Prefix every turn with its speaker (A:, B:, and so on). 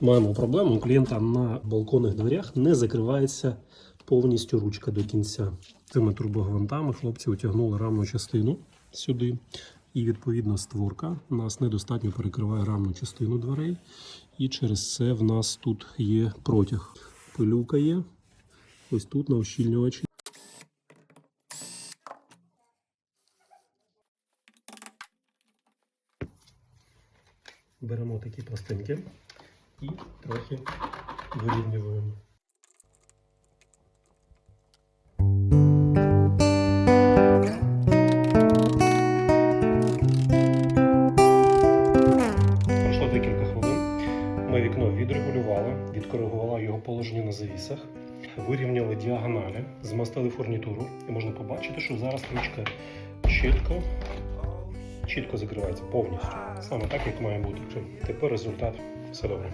A: Маємо проблему. У клієнта на балконних дверях не закривається повністю ручка до кінця. Цими турбогвинтами хлопці утягнули рамну частину сюди. І відповідно створка у нас недостатньо перекриває рамну частину дверей. І через це в нас тут є протяг. Пилюка є. Ось тут на ощільнювачі. Беремо такі пластинки і трохи вирівнюємо. Пройшло декілька хвилин. Ми вікно відрегулювали, відкоригували його положення на завісах, вирівняли діагоналі, змастили фурнітуру, і можна побачити, що зараз ручка чітко, чітко закривається повністю. Саме так, як має бути. Тепер результат все добре.